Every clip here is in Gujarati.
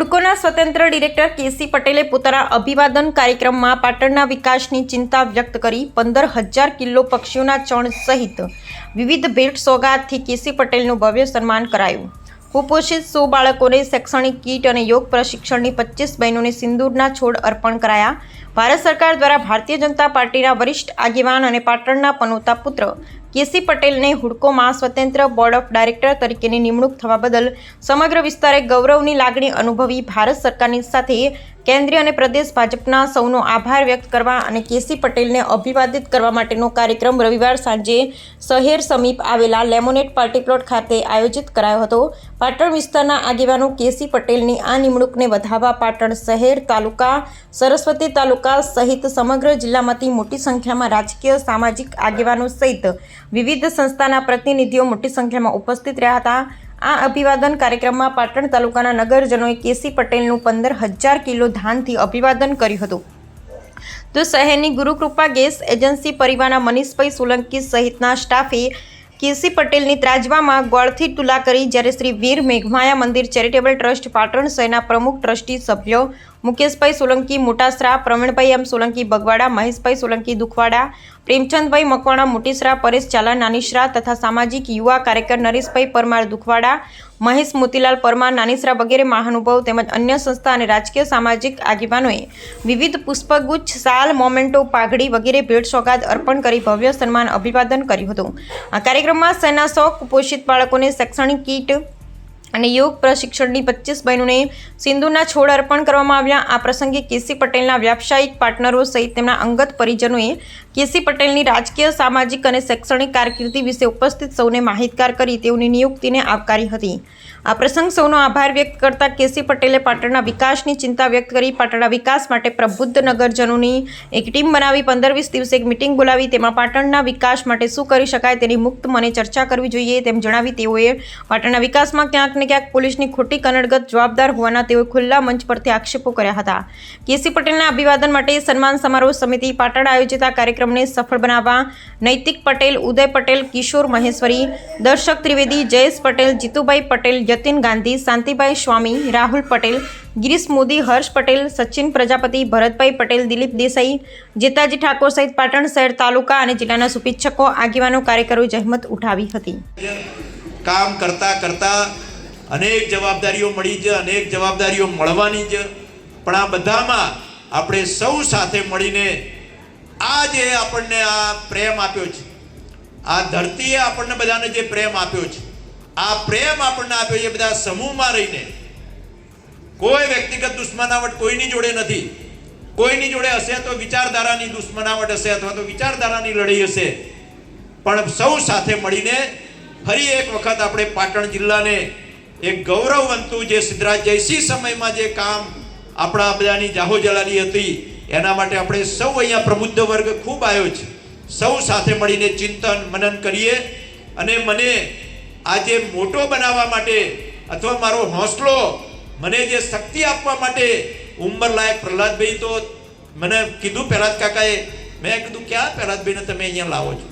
હુડકોના સ્વતંત્ર ડિરેક્ટર કેસી પટેલે પોતાના અભિવાદન કાર્યક્રમમાં પાટણના વિકાસની ચિંતા વ્યક્ત કરી પંદર હજાર કિલો પક્ષીઓના ચણ સહિત વિવિધ ભેટ સોગાદથી કેસી પટેલનું ભવ્ય સન્માન કરાયું. કુપોષિત સો બાળકોને શૈક્ષણિક કીટ અને યોગ પ્રશિક્ષણની પચીસ બહેનોને સિંદૂરના છોડ અર્પણ કરાયા. ભારત સરકાર દ્વારા ભારતીય જનતા પાર્ટીના વરિષ્ઠ આગેવાન અને પાટણના પનોતા પુત્ર કેસી પટેલને હુડકોમાં સ્વતંત્ર બોર્ડ ઓફ ડાયરેક્ટર તરીકેની નિમણૂક થવા બદલ સમગ્ર વિસ્તારે ગૌરવની લાગણી અનુભવી ભારત સરકારની સાથે કેન્દ્રીય અને પ્રદેશ ભાજપના સૌનો આભાર વ્યક્ત કરવા અને કેસી પટેલને અભિવાદિત કરવા માટેનો કાર્યક્રમ રવિવાર સાંજે શહેર સમીપ આવેલા લેમોનેટ પાર્ટી પ્લોટ ખાતે આયોજિત કરાયો હતો. પાટણ વિસ્તારના આગેવાનો કેસી પટેલની આ નિમણૂકને વધાવવા પાટણ શહેર તાલુકા સરસ્વતી તાલુકા સહિત સમગ્ર જિલ્લામાંથી મોટી સંખ્યામાં રાજકીય, સામાજિક આગેવાનો સહિત વિવિધ સંસ્થાના પ્રતિનિધિઓ મોટી સંખ્યામાં ઉપસ્થિત રહ્યા હતા. આ અભિવાદન કાર્યક્રમમાં પાટણ તાલુકાના નગરજનોએ કેસી પટેલનું પંદર હજાર કિલો ધાનથી અભિવાદન કર્યું હતું. તો શહેરની ગુરુકૃપા ગેસ એજન્સી પરિવારના મનીષભાઈ સોલંકી સહિતના સ્ટાફે કેસી પટેલની ત્રાજવામાં ગોળથી તુલા કરી જ્યારે શ્રી વીર મેઘમાયા મંદિર ચેરિટેબલ ટ્રસ્ટ પાટણ શહેરના પ્રમુખ ટ્રસ્ટી સભ્યો મુકેશભાઈ સોલંકી, મોટાસરા, પ્રવીણભાઈ એમ સોલંકી, બગવાડા, મહેશભાઈ સોલંકી, દુખવાડા, પ્રેમચંદભાઈ મકવાણા, મોટીસરા, પરેશ ચાલા નાનીસરા તથા સામાજિક યુવા કાર્યકર નરેશભાઈ પરમાર દુખવાડા, મહેશ મોતીલાલ પરમાર, નાનીસરા વગેરે મહાનુભાવ તેમજ અન્ય સંસ્થા અને રાજકીય સામાજિક આગેવાનોએ વિવિધ પુષ્પગુચ્છ, સાલ, મોમેન્ટો, પાઘડી વગેરે ભેટ સોગાદ અર્પણ કરી ભવ્ય સન્માન અભિવાદન કર્યું હતું. આ કાર્યક્રમમાં સેના સો કુપોષિત બાળકોને શૈક્ષણિક કીટ અને યોગ પ્રશિક્ષણની પચીસ બહેનોને સિંધુના છોડ અર્પણ કરવામાં આવ્યા. આ પ્રસંગે કેસી પટેલના વ્યાવસાયિક પાર્ટનરો સહિત તેમના અંગત પરિજનોએ કેસી પટેલની રાજકીય, સામાજિક અને શૈક્ષણિક કારકિર્દી વિશે ઉપસ્થિત સૌને માહિતગાર કરી તેઓની નિયુક્તિને આવકારી હતી. આ પ્રસંગ સૌનો આભાર વ્યક્ત કરતા કેસી પટેલે પાટણના વિકાસની ચિંતા વ્યક્ત કરી. પાટણના વિકાસ માટે પ્રબુદ્ધ નગરજનોની એક ટીમ બનાવી પંદર વીસ દિવસે એક મિટિંગ બોલાવી. તેમાં પાટણના વિકાસ માટે શું કરી શકાય તેની મુક્ત મને ચર્ચા કરવી જોઈએ તેમ જણાવી તેઓએ પાટણના વિકાસમાં ક્યાંક ને ક્યાંક પોલીસની ખોટી કનડગત જવાબદાર હોવાના તેઓએ ખુલ્લા મંચ પરથી આક્ષેપો કર્યા હતા. કેસી પટેલના અભિવાદન માટે સન્માન સમારોહ સમિતિ પાટણ આયોજિત આ કાર્યક્રમને સફળ બનાવવા નૈતિક પટેલ, ઉદય પટેલ, કિશોર મહેશ્વરી, દર્શક ત્રિવેદી, જયેશ પટેલ, જીતુભાઈ પટેલ જતીન ગાંધી, શાંતિભાઈ સ્વામી, રાહુલ પટેલ, ગિરીશ મોદી, હર્ષ પટેલ, સચિન પ્રજાપતિ, ભરતભાઈ પટેલ, દિલીપ દેસાઈ, જેતાજી ઠાકોર સહિત પાટણ શહેર, તાલુકા અને જિલ્લાના શુભેચ્છકો, આગેવાનો, કાર્યકરો જહેમત ઉઠાવી હતી. કામ કરતા કરતા અનેક જવાબદારીઓ મળી છે, અનેક જવાબદારીઓ મળવાની છે. પણ આ બધામાં આપણે સૌ સાથે મળીને આ જે આપણને આ પ્રેમ આપ્યો છે. આ ધરતીએ આપણને બધાને જે પ્રેમ આપ્યો છે, આ પ્રેમ આપણને આપ્યો છે બધા સમૂહમાં રહીને. કોઈ વ્યક્તિગત દુશ્મનાવટ કોઈની જોડે નથી. કોઈની જોડે હશે તો વિચારધારાની દુશ્મનાવટ હશે અથવા તો વિચારધારાની લડાઈ હશે. પણ સૌ સાથે મળીને ફરી એક વખત આપણે પાટણ જિલ્લાને એક ગૌરવવંતું જે સિદ્ધરાજ જયસિંહ સમયમાં જે કામ આપણા બધાની જાહો જલાલી હતી, એના માટે આપણે સૌ અહીંયા પ્રબુદ્ધ વર્ગ ખૂબ આવ્યો છે. સૌ સાથે મળીને ચિંતન, મનન કરીએ અને મને આજે મોટો બનાવવા માટે અથવા મારો હોંસલો મને જે શક્તિ આપવા માટે ઉંમર લાયક પ્રહલાદભાઈ તો મને કીધું પ્રહલાદ કાકાએ, મેં કીધું, ક્યાં પ્રહલાદભાઈને તમે અહીંયા લાવો છો?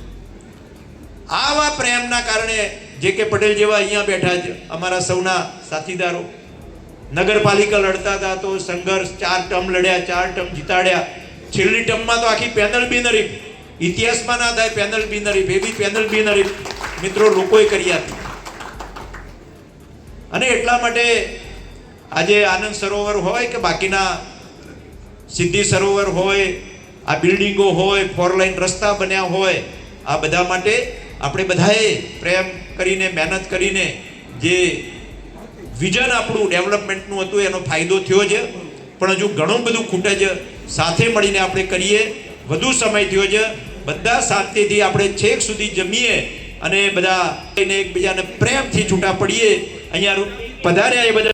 આવા પ્રેમના કારણે જે કે પટેલ જેવા અહીંયા બેઠા છે અમારા સૌના સાથીદારો. નગરપાલિકા લડતા હતા તો સંઘર્ષ ચાર ટર્મ લડ્યા, ચાર ટર્મ જીતાડ્યા. છેલ્લી ટર્મમાં તો આખી પેનલ બી નરીફ ઇતિહાસમાં ના થાય, પેનલ બી નરીફ એવી પેનલ બી નરીફ મિત્રો, લોકોએ કરી આપી. અને એટલા માટે આજે આનંદ સરોવર હોય કે બાકીના સિદ્ધિ સરોવર હોય, આ બિલ્ડિંગો હોય ફોર લાઈન રસ્તા બન્યા હોય, આ બધા માટે આપણે બધાએ પ્રેમ કરીને, મહેનત કરીને જે વિઝન આપણું ડેવલપમેન્ટનું હતું, એનો ફાયદો થયો છે. પણ હજુ ઘણું બધું ખૂટે છે સાથે મળીને આપણે કરીએ. વધુ સમય થયો છે. બધા સાથેથી આપણે છેક સુધી જમીએ અને બધા એકબીજાને પ્રેમથી છૂટા પડીએ. અહીંયા પધાર્યા એ બધા